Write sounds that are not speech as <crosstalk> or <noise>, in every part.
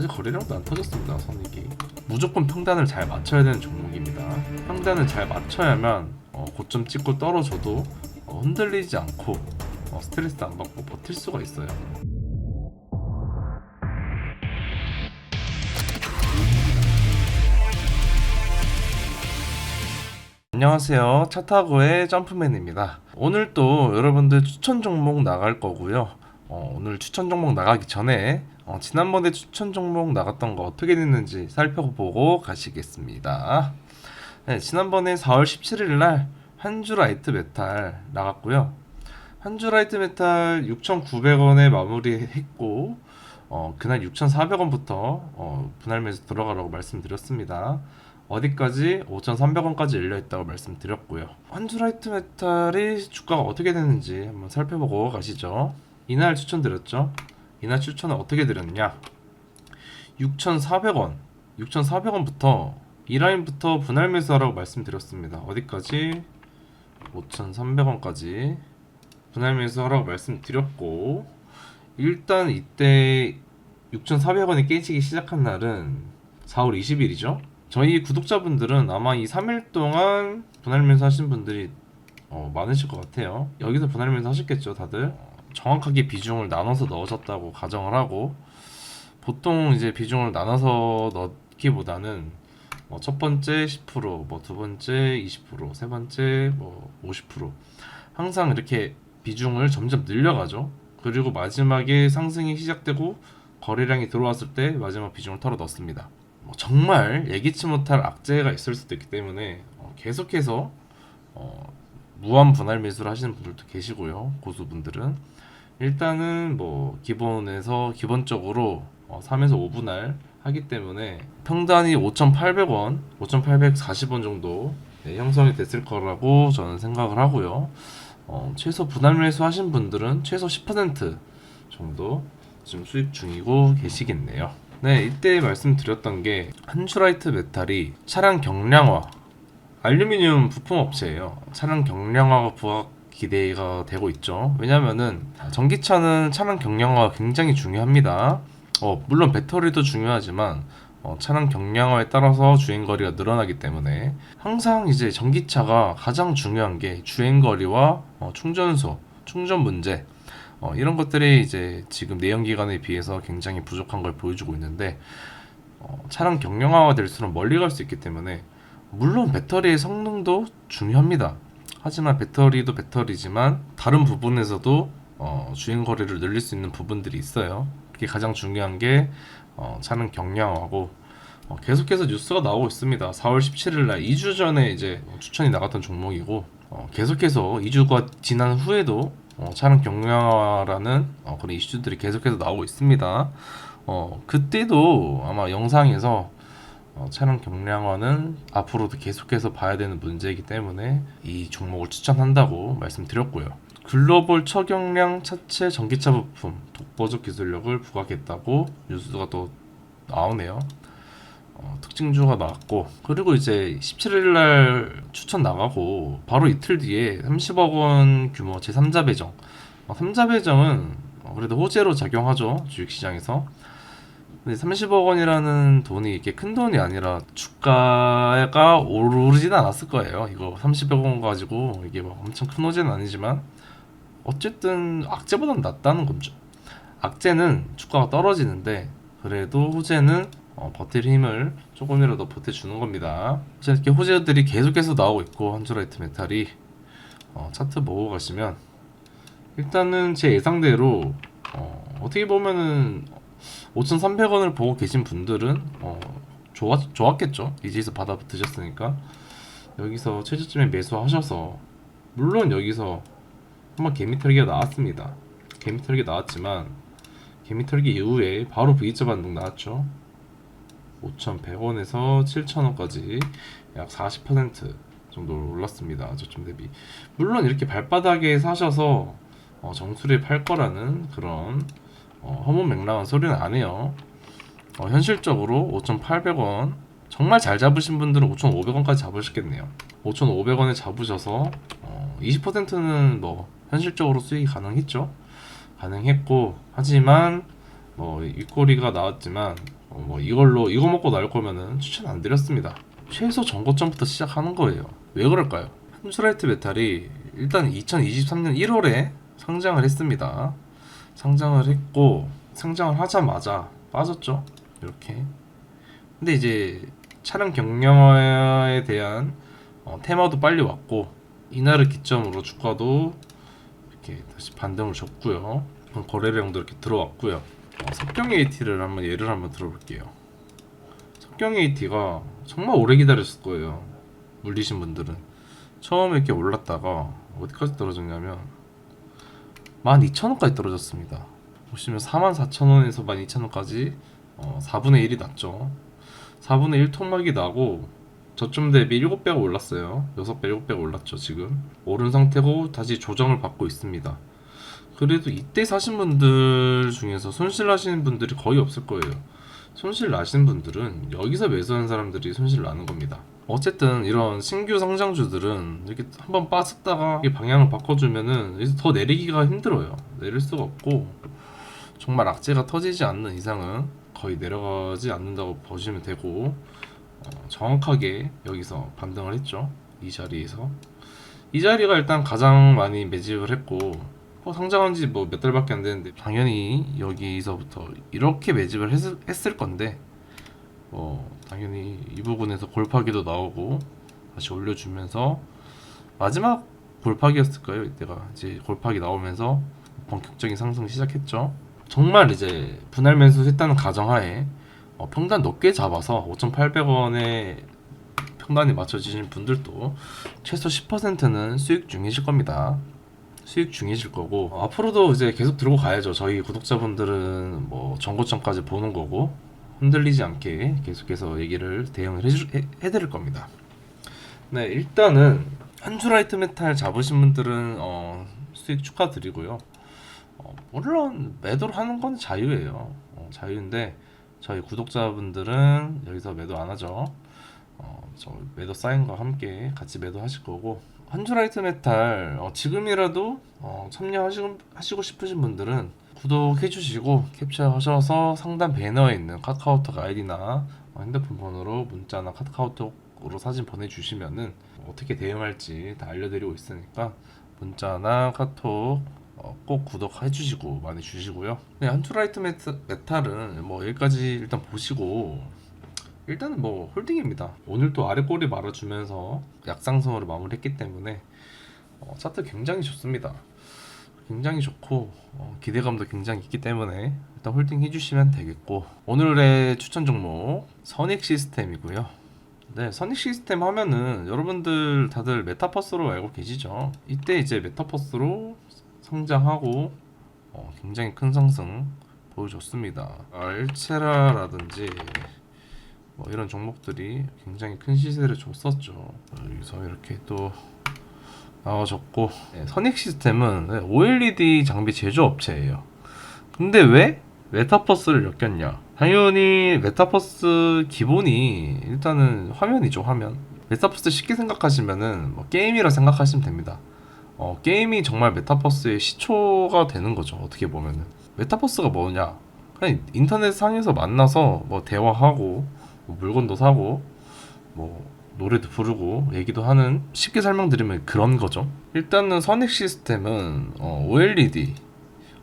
아직 거래량도 안 터졌습니다 선익이. 무조건 평단을 잘 맞춰야 되는 종목입니다. 평단을 잘 맞춰야만 어, 고점 찍고 떨어져도 어, 흔들리지 않고 어, 스트레스 안 받고 버틸 수가 있어요. 안녕하세요. 차타고의 점프맨입니다. 오늘 또 여러분들 추천 종목 나갈 거고요. 어, 오늘 추천 종목 나가기 전에 어, 지난번에 추천 종목 나갔던 거 어떻게 됐는지 살펴보고 가시겠습니다 네, 지난번에 4월 17일 날 한주라이트 메탈 나갔고요 한주라이트 메탈 6,900원에 마무리했고 어, 그날 6,400원부터 어, 분할 매수 들어가라고 말씀드렸습니다. 어디까지 5,300원까지 열려 있다고 말씀드렸고요. 한주라이트 메탈이 주가가 어떻게 되는지 한번 살펴보고 가시죠. 이날 추천드렸죠. 이날 추천은 어떻게 드렸냐? 6,400원, 6,400원부터 이 라인부터 분할 매수하라고 말씀드렸습니다. 어디까지? 5,300원까지 분할 매수하라고 말씀드렸고 일단 이때 6,400원이 깨지기 시작한 날은 4월 20일이죠. 저희 구독자분들은 아마 이 3일 동안 분할 매수 하신 분들이 어, 많으실 것 같아요. 여기서 분할 매수 하셨겠죠, 다들. 어, 정확하게 비중을 나눠서 넣으셨다고 가정을 하고 보통 이제 비중을 나눠서 넣기보다는 뭐 첫 번째 10%, 뭐 두 번째 20%, 세 번째 뭐 50% 항상 이렇게 비중을 점점 늘려가죠. 그리고 마지막에 상승이 시작되고 거래량이 들어왔을 때 마지막 비중을 털어 넣습니다. 뭐 정말 예기치 못할 악재가 있을 수도 있기 때문에 어, 계속해서 어, 무한 분할 매수를 하시는 분들도 계시고요. 고수분들은 일단은 뭐 기본에서 기본적으로 어, 3에서 5분할 하기 때문에 평단이 5,800원, 5,840원 정도 네, 형성이 됐을 거라고 저는 생각을 하고요. 어, 최소 분할 매수 하신 분들은 최소 10% 정도 지금 수익 중이고 계시겠네요. 네, 이때 말씀드렸던 게 한주라이트 메탈이 차량 경량화, 알루미늄 부품 업체예요. 차량 경량화가 부각 기대가 되고 있죠. 왜냐면은 전기차는 차량 경량화가 굉장히 중요합니다. 어, 물론 배터리도 중요하지만 어, 차량 경량화에 따라서 주행 거리가 늘어나기 때문에 항상 이제 전기차가 가장 중요한 게 주행 거리와 어, 충전소, 충전 문제 어, 이런 것들이 이제 지금 내연 기관에 비해서 굉장히 부족한 걸 보여주고 있는데 어, 차량 경량화가 될수록 멀리 갈 수 있기 때문에 물론 배터리의 성능도 중요합니다. 하지만 배터리도 배터리지만 다른 부분에서도 어, 주행 거리를 늘릴 수 있는 부분들이 있어요. 그게 가장 중요한 게 어, 차는 경량화고 어, 계속해서 뉴스가 나오고 있습니다. 4월 17일 날 2주 전에 이제 추천이 나갔던 종목이고 어, 계속해서 2주가 지난 후에도 어, 차량 경량화라는 어, 그런 이슈들이 계속해서 나오고 있습니다. 어, 그때도 아마 영상에서 어, 차량 경량화는 앞으로도 계속해서 봐야 되는 문제이기 때문에 이 종목을 추천한다고 말씀드렸고요. 글로벌 초경량 차체 전기차 부품 독보적 기술력을 부각했다고 뉴스가 또 나오네요. 어, 특징주가 나왔고 그리고 이제 17일 날 추천 나가고 바로 이틀 뒤에 30억 원 규모 제3자 배정. 어, 3자 배정은 어, 그래도 호재로 작용하죠 주식시장에서. 근데 30억 원이라는 돈이 이게 큰 돈이 아니라 주가가 오르지는 않았을 거예요. 이거 30억 원 가지고 이게 막 엄청 큰 호재는 아니지만 어쨌든 악재보다는 낫다는 거죠. 악재는 주가가 떨어지는데 그래도 호재는 어, 버틸 힘을 조금이라도 보태주는 겁니다. 자, 이렇게 호재들이 계속해서 나오고 있고 한주라이트 메탈이 어, 차트 보고 가시면 일단은 제 예상대로 어, 어떻게 보면은 5,300원을 보고 계신 분들은 어, 좋았, 좋았겠죠. 이지에서 받아 드셨으니까 여기서 최저점에 매수하셔서 물론 여기서 한번 개미 털기가 나왔습니다. 개미 털기 나왔지만 개미 털기 이후에 바로 V자 반등 나왔죠. 5,100원에서 7,000원까지 약 40% 정도 올랐습니다. 저점 대비. 물론 이렇게 발바닥에 사셔서 어, 정수리에 팔 거라는 그런 어, 허무맹랑한 소리는 안 해요. 어, 현실적으로 5,800원 정말 잘 잡으신 분들은 5,500원까지 잡으셨겠네요. 5,500원에 잡으셔서 어, 20%는 뭐 현실적으로 수익이 가능했죠. 가능했고 하지만 뭐 윗꼬리가 나왔지만 어, 뭐 이걸로 이거 먹고 나올 거면은 추천 안 드렸습니다. 최소 전고점부터 시작하는 거예요. 왜 그럴까요? 한슈라이트 메탈이 일단 2023년 1월에 상장을 했습니다. 상장을 했고 상장을 하자마자 빠졌죠. 이렇게. 근데 이제 차량 경량화에 대한 어, 테마도 빨리 왔고 이날을 기점으로 주가도 이렇게 다시 반등을 줬고요. 거래량도 이렇게 들어왔고요. 어, 석경 AT를 한번 예를 한번 들어볼게요. 석경 AT가 정말 오래 기다렸을 거예요. 물리신 분들은 처음에 이렇게 올랐다가 어디까지 떨어졌냐면 12,000원까지 떨어졌습니다. 보시면 44,000원에서 12,000원까지 어, 4분의 1이 났죠. 4분의 1 톤막이 나고 저점 대비 7배가 올랐어요. 6배, 7배가 올랐죠, 지금. 오른 상태고 다시 조정을 받고 있습니다. 그래도 이때 사신 분들 중에서 손실 나시는 분들이 거의 없을 거예요. 손실 나신 분들은 여기서 매수한 사람들이 손실 나는 겁니다. 어쨌든 이런 신규 상장주들은 이렇게 한번 빠졌다가 이 방향을 바꿔주면은 더 내리기가 힘들어요. 내릴 수가 없고 정말 악재가 터지지 않는 이상은 거의 내려가지 않는다고 보시면 되고 어, 정확하게 여기서 반등을 했죠. 이 자리에서 이 자리가 일단 가장 많이 매집을 했고 어, 상장한 지 뭐 몇 달밖에 안 됐는데 당연히 여기서부터 이렇게 매집을 했을, 했을 건데 뭐 당연히 이 부분에서 골파기도 나오고 다시 올려주면서 마지막 골파기였을까요? 이때가 이제 골파기 나오면서 본격적인 상승 시작했죠. 정말 이제 분할 매수 했다는 가정하에 어, 평단 높게 잡아서 5,800원에 평단이 맞춰지신 분들도 최소 10%는 수익 중이실 겁니다. 수익 중이실 거고 어, 앞으로도 이제 계속 들고 가야죠. 저희 구독자분들은 뭐 정고점까지 보는 거고 흔들리지 않게 계속해서 얘기를 대응을 해주, 해, 해드릴 겁니다. 네, 일단은 한주라이트 메탈 잡으신 분들은 어, 수익 축하드리고요. 어, 물론 매도를 하는 건 자유예요. 어, 자유인데 저희 구독자분들은 여기서 매도 안 하죠. 어, 저 매도 사인과 함께 같이 매도하실 거고 한주라이트 메탈 어, 지금이라도 어, 참여하시고 하시고 싶으신 분들은 구독해 주시고 캡처하셔서 상단 배너에 있는 카카오톡 아이디나 어, 핸드폰 번호로 문자나 카카오톡으로 사진 보내주시면은 어떻게 대응할지 다 알려드리고 있으니까 문자나 카톡 어, 꼭 구독해 주시고 많이 주시고요. 네, 한투라이트 메탈은 뭐 여기까지 일단 보시고 일단은 뭐 홀딩입니다. 오늘 또 아래 꼬리 말아주면서 약상승으로 마무리했기 때문에 어, 차트 굉장히 좋습니다. 굉장히 좋고 어, 기대감도 굉장히 있기 때문에 일단 홀딩 해주시면 되겠고 오늘의 추천 종목 선익 시스템이고요. 네, 선익 시스템 하면은 여러분들 다들 메타버스로 알고 계시죠? 이때 이제 메타버스로 성장하고 어, 굉장히 큰 상승 보여줬습니다. 알체라라든지 뭐 이런 종목들이 굉장히 큰 시세를 줬었죠. 여기서 이렇게 또 나와줬고 네, 선익 시스템은 네, OLED 장비 제조업체예요. 근데 왜 메타버스를 엮였냐? 당연히 메타버스 기본이 일단은 화면이죠 화면. 메타버스 쉽게 생각하시면은 뭐 게임이라 생각하시면 됩니다. 어, 게임이 정말 메타버스의 시초가 되는 거죠. 어떻게 보면은 메타버스가 뭐냐? 그냥 인터넷 상에서 만나서 뭐 대화하고 뭐 물건도 사고 뭐 노래도 부르고 얘기도 하는 쉽게 설명드리면 그런 거죠. 일단은 선익 시스템은 어, OLED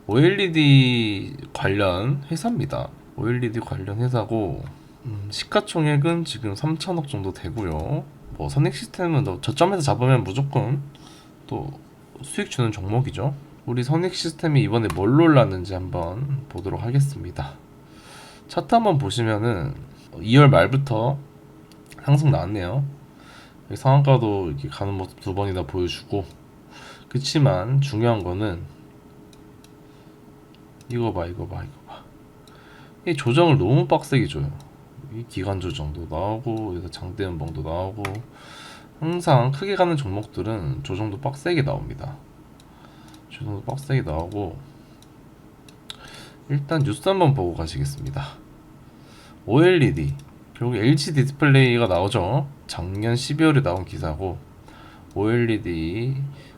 OLED 관련 회사입니다. OLED 관련 회사고 음, 시가총액은 지금 3천억 정도 되고요. 뭐 선익 시스템은 너 저점에서 잡으면 무조건 또 수익 주는 종목이죠. 우리 선익 시스템이 이번에 뭘로 올랐는지 한번 보도록 하겠습니다. 차트 한번 보시면은 2월 말부터 상승 나왔네요. 상한가도 이렇게 가는 모습 두 번이나 보여주고 그치만 중요한 거는 이거 봐 이거 봐 이거 봐. 이 조정을 너무 빡세게 줘요. 이 기간 조정도 나오고 여기서 장대 연봉도 나오고 항상 크게 가는 종목들은 조정도 빡세게 나옵니다. 조정도 빡세게 나오고 일단 뉴스 한번 보고 가시겠습니다. OLED 결국 LG 디스플레이가 나오죠. 작년 12월에 나온 기사고 OLED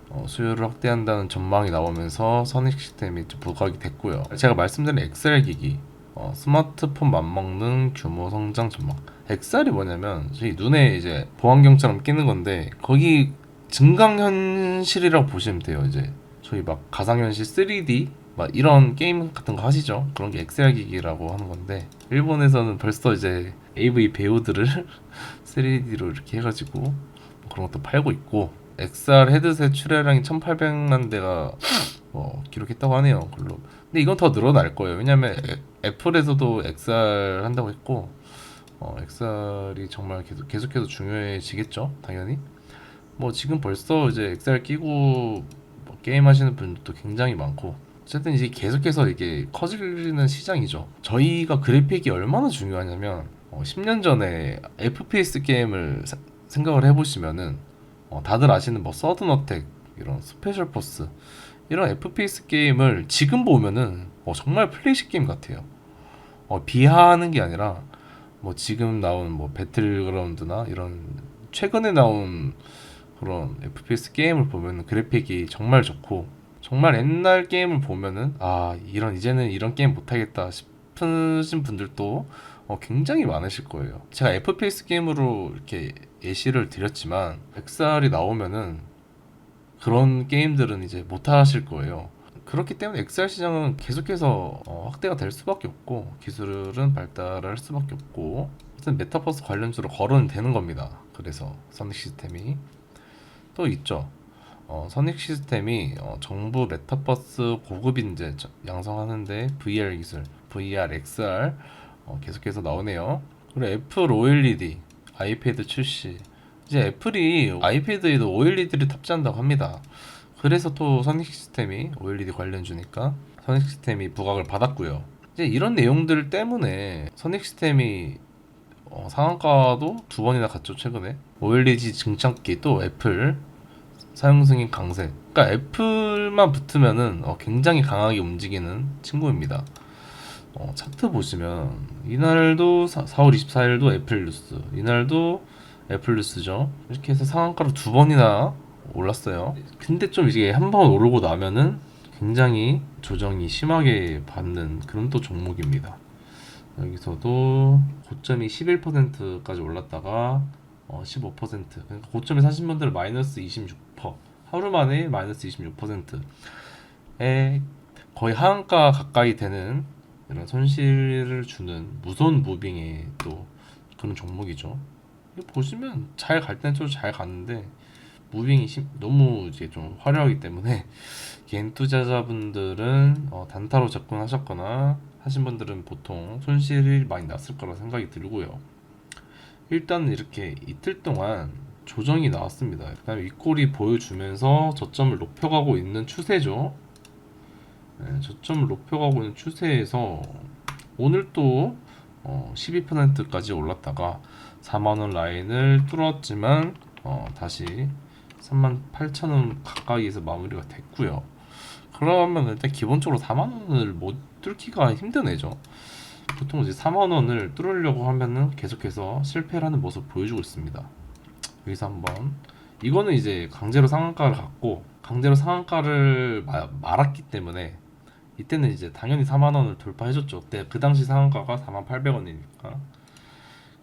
어, 수요를 확대한다는 전망이 나오면서 선익 시스템이 좀 부각이 됐고요. 제가 말씀드린 엑셀 기기 어, 스마트폰 맞먹는 규모 성장 전망. 엑살이 뭐냐면 저희 눈에 이제 보안경처럼 끼는 건데 거기 증강현실이라고 보시면 돼요. 이제 저희 막 가상현실 3D 막 이런 게임 같은 거 하시죠? 그런 게 엑셀 기기라고 하는 건데 일본에서는 벌써 이제 AV 배우들을 <laughs> 3D로 이렇게 해가지고 뭐 그런 것도 팔고 있고 XR 헤드셋 출하량이 1,800만 대가 <sniffs> 뭐 기록했다고 하네요. 글로. 근데 이건 더 늘어날 거예요. 왜냐면 애- 애플에서도 XR 한다고 했고 어, XR이 정말 계속 계속해서 중요해지겠죠. 당연히. 뭐 지금 벌써 이제 XR 끼고 뭐 게임 하시는 분들도 굉장히 많고 어쨌든 이제 계속해서 이게 커지는 시장이죠. 저희가 그래픽이 얼마나 중요하냐면 어, 10년 전에 FPS 게임을 사- 생각을 해보시면은 어, 다들 아시는 뭐 서든 어택 이런 스페셜 포스 이런 FPS 게임을 지금 보면은 어, 정말 플래시 게임 같아요. 어, 비하하는 게 아니라 뭐 지금 나온 뭐 배틀그라운드나 이런 최근에 나온 그런 FPS 게임을 보면 그래픽이 정말 좋고 정말 옛날 게임을 보면은 아 이런 이제는 이런 게임 못하겠다 싶으신 분들도 어, 굉장히 많으실 거예요. 제가 FPS 게임으로 이렇게 예시를 드렸지만 XR이 나오면은 그런 게임들은 이제 못 하실 거예요. 그렇기 때문에 XR 시장은 계속해서 어, 확대가 될 수밖에 없고 기술은 발달할 수밖에 없고 어쨌든 메타버스 관련주로 거론이 되는 겁니다. 그래서 선익 시스템이 또 있죠. 어, 선익 시스템이 어, 정부 메타버스 고급 인재 저- 양성하는데 VR 기술, VR, XR 어, 계속해서 나오네요. 그리고 애플 OLED 아이패드 출시. 이제 애플이 아이패드에도 OLED를 탑재한다고 합니다. 그래서 또 선익 시스템이 OLED 관련주니까 선익 시스템이 부각을 받았고요. 이제 이런 내용들 때문에 선익 시스템이 어, 상한가도 두 번이나 갔죠 최근에 OLED 증착기 또 애플 사용 승인 강세. 그러니까 애플만 붙으면은 어, 굉장히 강하게 움직이는 친구입니다. 어, 차트 보시면 이날도 사, 4월 24일도 애플 뉴스, 이날도 애플 뉴스죠. 이렇게 해서 상한가로 두 번이나 올랐어요. 근데 좀 이게 한 번 오르고 나면은 굉장히 조정이 심하게 받는 그런 또 종목입니다. 여기서도 고점이 11%까지 올랐다가 어, 15% 그러니까 고점에 사신 분들은 마이너스 26% 하루 만에 마이너스 26%에 거의 하한가 가까이 되는 이런 손실을 주는 무손 무빙의 또 그런 종목이죠. 보시면 잘 갈 때는 좀잘 갔는데 무빙이 심- 너무 이제 좀 화려하기 때문에 <laughs> 개인 투자자분들은 어, 단타로 접근하셨거나 하신 분들은 보통 손실이 많이 났을 거라 생각이 들고요. 일단 이렇게 이틀 동안 조정이 나왔습니다. 그다음에 윗골이 보여주면서 저점을 높여가고 있는 추세죠. 네, 저점을 높여가고 있는 추세에서 오늘 또 어, 12%까지 올랐다가 4만원 라인을 뚫었지만 어, 다시 38,000원 가까이에서 마무리가 됐고요. 그러면 일단 기본적으로 4만원을 못 뚫기가 힘든 애죠. 보통 이제 4만 원을 뚫으려고 하면은 계속해서 실패라는 모습 보여주고 있습니다. 여기서 한번 이거는 이제 강제로 상한가를 갖고 강제로 상한가를 마- 말았기 때문에 이때는 이제 당연히 4만 원을 돌파해줬죠. 그때 그 당시 상한가가 4만 800원이니까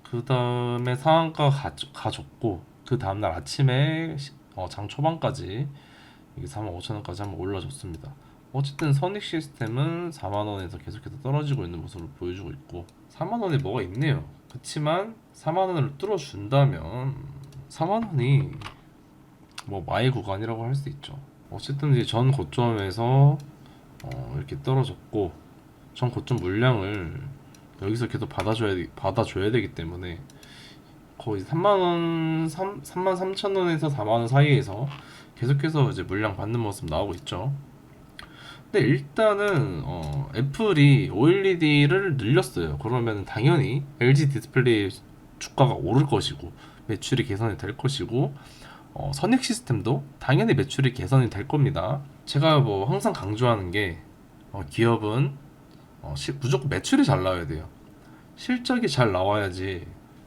그 다음에 상한가 가, 가졌고 그 다음날 아침에 시- 어, 장 초반까지 이게 4만 5천 원까지 한번 올라줬습니다. 어쨌든 선익 시스템은 4만 원에서 계속해서 떨어지고 있는 모습을 보여주고 있고 4만 원에 뭐가 있네요. 그렇지만 4만 원을 뚫어준다면 4만 원이 뭐 마의 구간이라고 할 수 있죠. 어쨌든 이제 전 고점에서 어, 이렇게 떨어졌고 전 고점 물량을 여기서 계속 받아줘야 되- 받아줘야 되기 때문에 거의 3만 원, 3, 3만 3천 원에서 4만 원 사이에서 계속해서 이제 물량 받는 모습 나오고 있죠. 근데 일단은 어, 애플이 OLED를 늘렸어요. 그러면 당연히 LG 디스플레이 주가가 오를 것이고 매출이 개선이 될 것이고 어, 선익 시스템도 당연히 매출이 개선이 될 겁니다. 제가 뭐 항상 강조하는 게 어, 기업은 어, 시- 무조건 매출이 잘 나와야 돼요. 실적이 잘 나와야지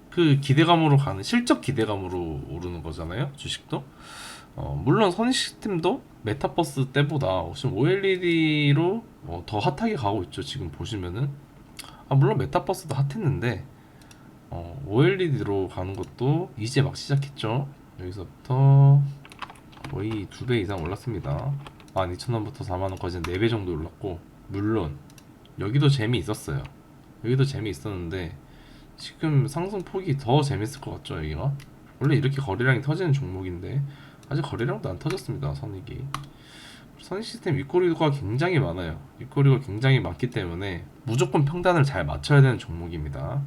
그 기대감으로 가는 실적 기대감으로 오르는 거잖아요. 주식도. 어, 물론 시스템도 메타버스 때보다 지금 OLED로 어, 더 핫하게 가고 있죠. 지금 보시면은 아 물론 메타버스도 핫했는데 어, OLED로 가는 것도 이제 막 시작했죠. 여기서부터 거의 두 배 이상 올랐습니다. 12,000원부터 4만원까지 4배 정도 올랐고 물론 여기도 재미 있었어요. 여기도 재미 있었는데 지금 상승 폭이 더 재밌을 것 같죠 여기가? 원래 이렇게 거래량이 터지는 종목인데 아직 거래량도 안 터졌습니다 선익이 선익 시스템 윗꼬리가 굉장히 많아요 윗꼬리가 굉장히 많기 때문에 무조건 평단을 잘 맞춰야 되는 종목입니다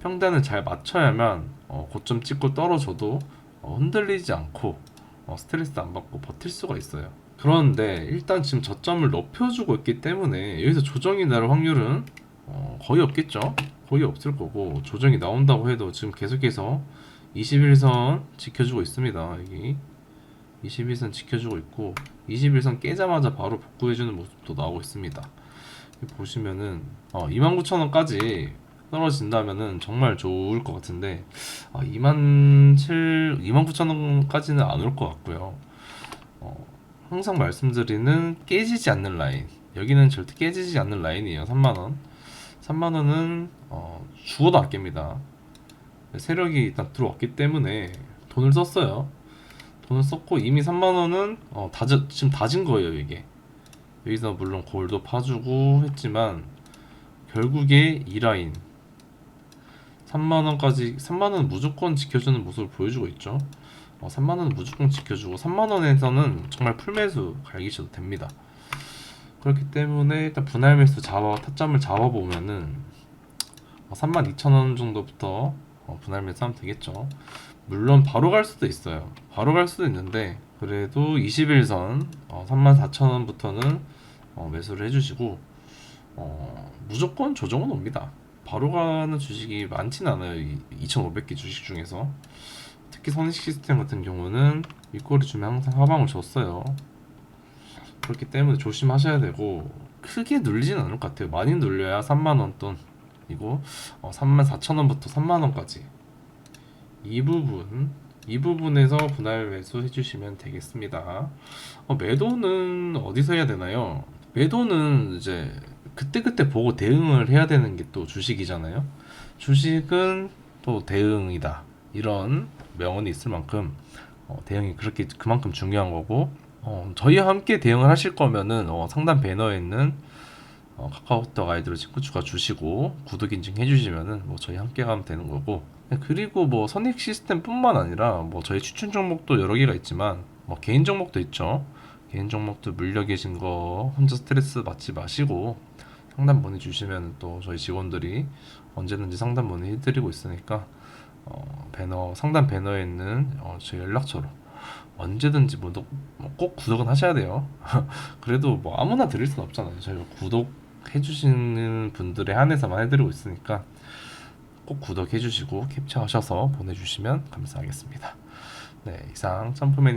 평단을 잘 맞춰야만 어, 고점 찍고 떨어져도 어, 흔들리지 않고 어, 스트레스 안 받고 버틸 수가 있어요 그런데 일단 지금 저점을 높여주고 있기 때문에 여기서 조정이 날 확률은 어, 거의 없겠죠? 거의 없을 거고 조정이 나온다고 해도 지금 계속해서 21선 지켜주고 있습니다 여기. 21선 지켜주고 있고 21선 깨자마자 바로 복구해주는 모습도 나오고 있습니다. 보시면은 어, 29,000원까지 떨어진다면은 정말 좋을 것 같은데 아, 2만 7, 29,000원까지는 안 올 것 같고요. 어, 항상 말씀드리는 깨지지 않는 라인. 여기는 절대 깨지지 않는 라인이에요 3만원. 3만원은 어, 죽어도 안 깹니다. 세력이 일단 들어왔기 때문에 돈을 썼어요. 돈을 썼고 이미 3만원은 어, 다져, 지금 다진 거예요 이게. 여기서 물론 골도 파주고 했지만 결국에 이 라인. 3만원까지 3만원 무조건 지켜주는 모습을 보여주고 있죠 어, 3만원은 무조건 지켜주고 3만원에서는 정말 풀매수 갈기셔도 됩니다. 그렇기 때문에 일단 분할 매수 잡아 타점을 잡아보면은 32,000원 정도부터 어, 분할 매수하면 되겠죠. 물론 바로 갈 수도 있어요. 바로 갈 수도 있는데 그래도 21선 어, 34,000원부터는 어, 매수를 해주시고 어, 무조건 조정은 옵니다. 바로 가는 주식이 많진 않아요 이 2,500개 주식 중에서 특히 선익 시스템 같은 경우는 윗꼬리 주면 항상 하방을 줬어요. 그렇기 때문에 조심하셔야 되고 크게 눌리진 않을 것 같아요. 많이 눌려야 3만원 돈이고 어, 34,000원부터 3만원까지. 이 부분 이 부분에서 분할 매수 해주시면 되겠습니다. 어, 매도는 어디서 해야 되나요? 매도는 이제 그때그때 보고 대응을 해야 되는 게 또 주식이잖아요. 주식은 또 대응이다. 이런 명언이 있을 만큼 어, 대응이 그렇게 그만큼 중요한 거고 어, 저희와 함께 대응을 하실 거면은 어, 상단 배너에 있는 어, 카카오톡 아이디로 친구 추가 주시고 구독 인증 해주시면은 뭐 저희 함께 가면 되는 거고. 그리고 뭐 선익 시스템뿐만 아니라 뭐 저희 추천 종목도 여러 개가 있지만 뭐 개인 종목도 있죠. 개인 종목도 물려 계신 거 혼자 스트레스 받지 마시고 상담 보내주시면 또 저희 직원들이 언제든지 상담 보내드리고 있으니까 어, 배너 상단 배너에 있는 어, 저희 연락처로 언제든지 뭐꼭 구독은 하셔야 돼요. <laughs> 그래도 뭐 아무나 드릴 순 없잖아요. 저희가 구독해 주시는 분들에 한해서만 해드리고 있으니까 꼭 구독해 주시고 캡처하셔서 보내주시면 감사하겠습니다. 네, 이상 점프맨